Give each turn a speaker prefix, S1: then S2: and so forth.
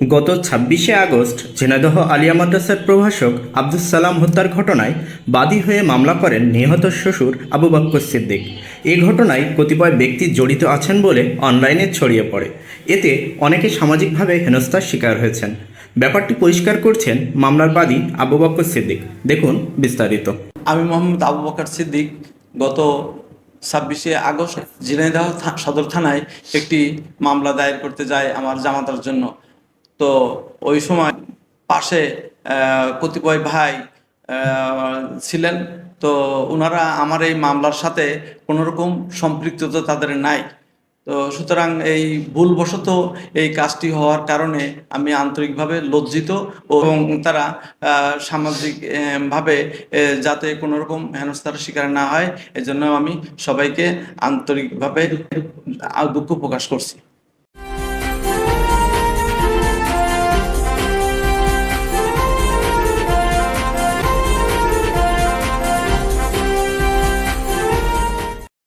S1: গত ছাব্বিশে আগস্ট ঝিনাইদহ আলিয়া মাদ্রাসার প্রভাষক আব্দুস সালাম হত্যার ঘটনায় বাদী হয়ে মামলা করেন নিহত শ্বশুর আবু বক্কর সিদ্দিক। এই ঘটনায় কতিপয় ব্যক্তি জড়িত আছেন বলে অনলাইনে ছড়িয়ে পড়ে। এতে অনেকে সামাজিকভাবে হেনস্থার শিকার হয়েছেন। ব্যাপারটি পরিষ্কার করছেন মামলার বাদী আবু বক্কর সিদ্দিক। দেখুন বিস্তারিত।
S2: আমি মোহাম্মদ আবু বকর সিদ্দিক। গত ছাব্বিশে আগস্ট ঝিনাইদহ সদর থানায় একটি মামলা দায়ের করতে যায় আমার জামাতার জন্য। তো ওই সময় পাশে কতিপয় ভাই ছিলেন। তো ওনারা আমার এই মামলার সাথে কোনোরকম সম্পৃক্ততা তাদের নাই। তো সুতরাং এই ভুলবশত এই কাজটি হওয়ার কারণে আমি আন্তরিকভাবে লজ্জিত এবং তারা আহ, সামাজিক ভাবে যাতে কোনো রকম হেনস্থার শিকার না হয় এজন্য আমি সবাইকে আন্তরিকভাবে দুঃখ প্রকাশ করছি।